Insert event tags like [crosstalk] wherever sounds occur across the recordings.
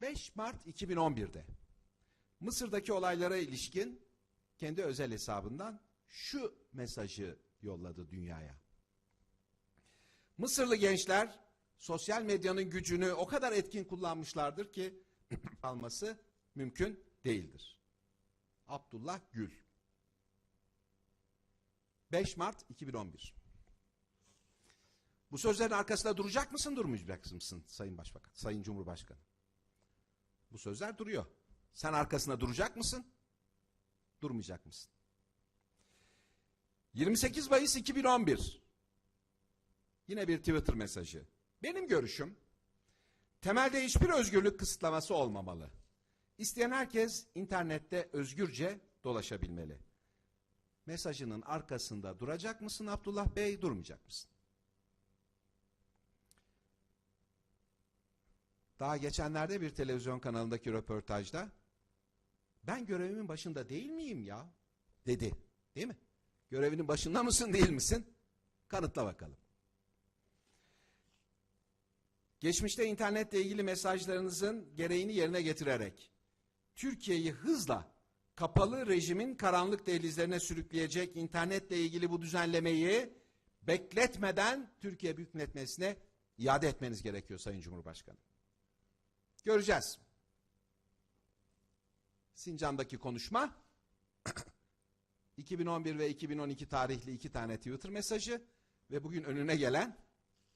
5 Mart 2011'de Mısır'daki olaylara ilişkin kendi özel hesabından şu mesajı yolladı dünyaya. Mısırlı gençler sosyal medyanın gücünü o kadar etkin kullanmışlardır ki [clears throat] alması mümkün değildir. Abdullah Gül 5 Mart 2011 Bu sözlerin arkasında duracak mısın durmayacak mısın Sayın Başbakan, Sayın Cumhurbaşkanı? Bu sözler duruyor. Sen arkasında duracak mısın? Durmayacak mısın? 28 Mayıs 2011 Yine bir Twitter mesajı. Benim görüşüm temelde hiçbir özgürlük kısıtlaması olmamalı. İsteyen herkes internette özgürce dolaşabilmeli. Mesajının arkasında duracak mısın Abdullah Bey, durmayacak mısın? Daha geçenlerde bir televizyon kanalındaki röportajda ben görevimin başında değil miyim ya dedi. Değil mi? Görevinin başında mısın değil misin? Kanıtla bakalım. Geçmişte internetle ilgili mesajlarınızın gereğini yerine getirerek Türkiye'yi hızla kapalı rejimin karanlık dehlizlerine sürükleyecek internetle ilgili bu düzenlemeyi bekletmeden Türkiye Büyük Millet Meclisi'ne iade etmeniz gerekiyor Sayın Cumhurbaşkanı. Göreceğiz. Sincan'daki konuşma [clears throat] 2011 ve 2012 tarihli iki tane Twitter mesajı ve bugün önüne gelen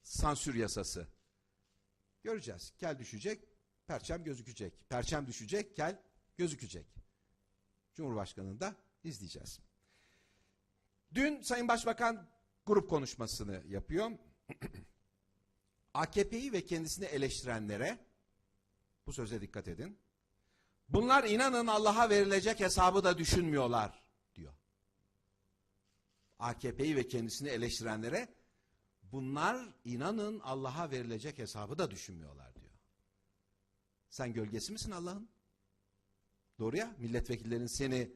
sansür yasası. Göreceğiz. Kel düşecek, perçem gözükecek. Perçem düşecek, kel gözükecek. Cumhurbaşkanını da izleyeceğiz. Dün Sayın Başbakan grup konuşmasını yapıyor. [clears throat] AKP'yi ve kendisini eleştirenlere bu söze dikkat edin. Bunlar inanın Allah'a verilecek hesabı da düşünmüyorlar diyor. AKP'yi ve kendisini eleştirenlere bunlar inanın Allah'a verilecek hesabı da düşünmüyorlar diyor. Sen gölgesi misin Allah'ın? Doğru ya milletvekillerin seni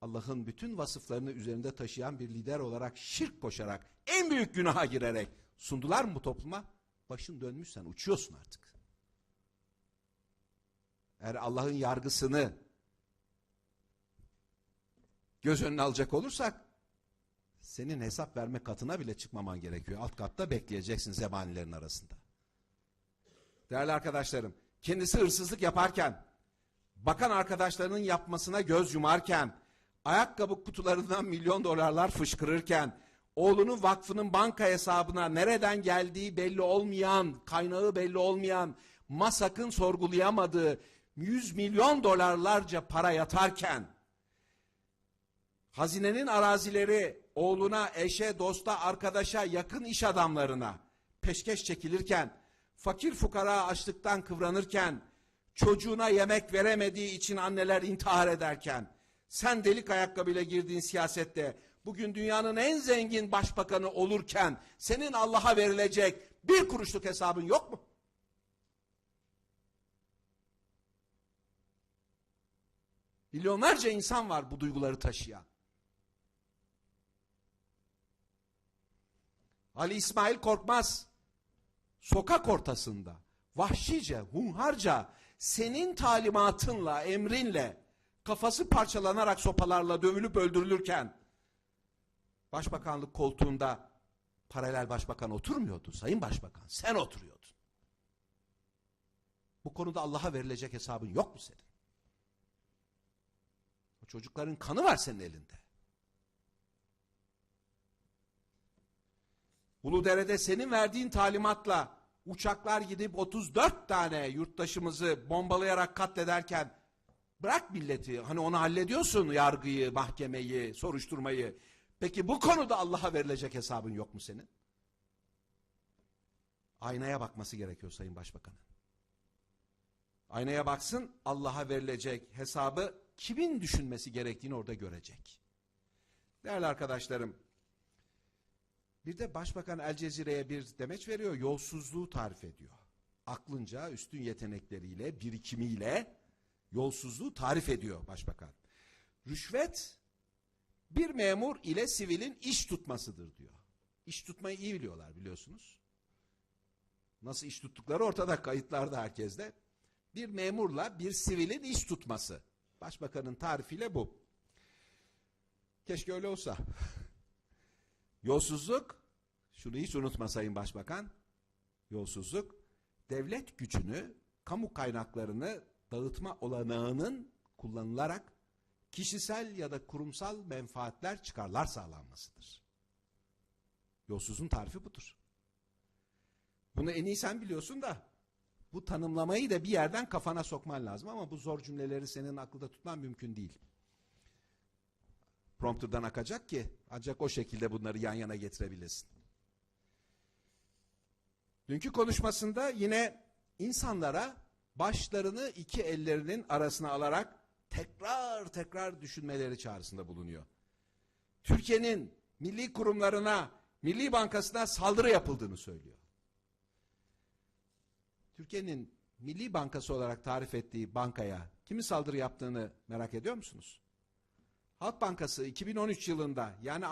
Allah'ın bütün vasıflarını üzerinde taşıyan bir lider olarak şirk koşarak en büyük günaha girerek sundular mı bu topluma? Başın dönmüş sen uçuyorsun artık. Eğer Allah'ın yargısını göz önüne alacak olursak senin hesap verme katına bile çıkmaman gerekiyor. Alt katta bekleyeceksin zebanilerin arasında. Değerli arkadaşlarım, kendisi hırsızlık yaparken, bakan arkadaşlarının yapmasına göz yumarken, ayakkabı kutularından milyon dolarlar fışkırırken, oğlunun vakfının banka hesabına nereden geldiği belli olmayan, kaynağı belli olmayan, masakın sorgulayamadığı 100 milyon dolarlarca para yatarken, hazinenin arazileri oğluna, eşe, dosta, arkadaşa, yakın iş adamlarına peşkeş çekilirken, fakir fukara açlıktan kıvranırken, çocuğuna yemek veremediği için anneler intihar ederken, sen delik ayakkabıyla girdiğin siyasette, bugün dünyanın en zengin başbakanı olurken, senin Allah'a verilecek bir kuruşluk hesabın yok mu? Milyonlarca insan var bu duyguları taşıyan. Ali İsmail Korkmaz sokak ortasında vahşice, hunharca senin talimatınla, emrinle kafası parçalanarak sopalarla dövülüp öldürülürken başbakanlık koltuğunda paralel başbakan oturmuyordu sayın başbakan. Sen oturuyordun. Bu konuda Allah'a verilecek hesabın yok mu senin? O çocukların kanı var senin elinde. Uludere'de senin verdiğin talimatla uçaklar gidip 34 tane yurttaşımızı bombalayarak katlederken bırak milleti hani onu hallediyorsun yargıyı, mahkemeyi, soruşturmayı. Peki bu konuda Allah'a verilecek hesabın yok mu senin? Aynaya bakması gerekiyor Sayın Başbakan'ın. Aynaya baksın Allah'a verilecek hesabı kimin düşünmesi gerektiğini orada görecek. Değerli arkadaşlarım, bir de Başbakan El Cezire'ye bir demeç veriyor, yolsuzluğu tarif ediyor. Aklınca, üstün yetenekleriyle, birikimiyle yolsuzluğu tarif ediyor Başbakan. Rüşvet bir memur ile sivilin iş tutmasıdır diyor. İş tutmayı iyi biliyorlar biliyorsunuz. Nasıl iş tuttukları ortada kayıtlarda herkeste. bir memurla bir sivilin iş tutması. Başbakanın tarifiyle bu. Keşke öyle olsa. Yolsuzluk, şunu hiç unutma Sayın Başbakan, yolsuzluk, devlet gücünü, kamu kaynaklarını dağıtma olanağının kullanılarak kişisel ya da kurumsal menfaatler çıkarlar sağlanmasıdır. Yolsuzun tarifi budur. Bunu en iyi sen biliyorsun da bu tanımlamayı da bir yerden kafana sokman lazım ama bu zor cümleleri senin akılda tutman mümkün değil. Prompter'dan akacak ki ancak o şekilde bunları yan yana getirebilirsin. Dünkü konuşmasında yine insanlara başlarını iki ellerinin arasına alarak tekrar tekrar düşünmeleri çağrısında bulunuyor. Türkiye'nin milli kurumlarına, Milli Bankası'na saldırı yapıldığını söylüyor. Türkiye'nin Milli Bankası olarak tarif ettiği bankaya kimin saldırı yaptığını merak ediyor musunuz? Halk Bankası 2013 yılında yani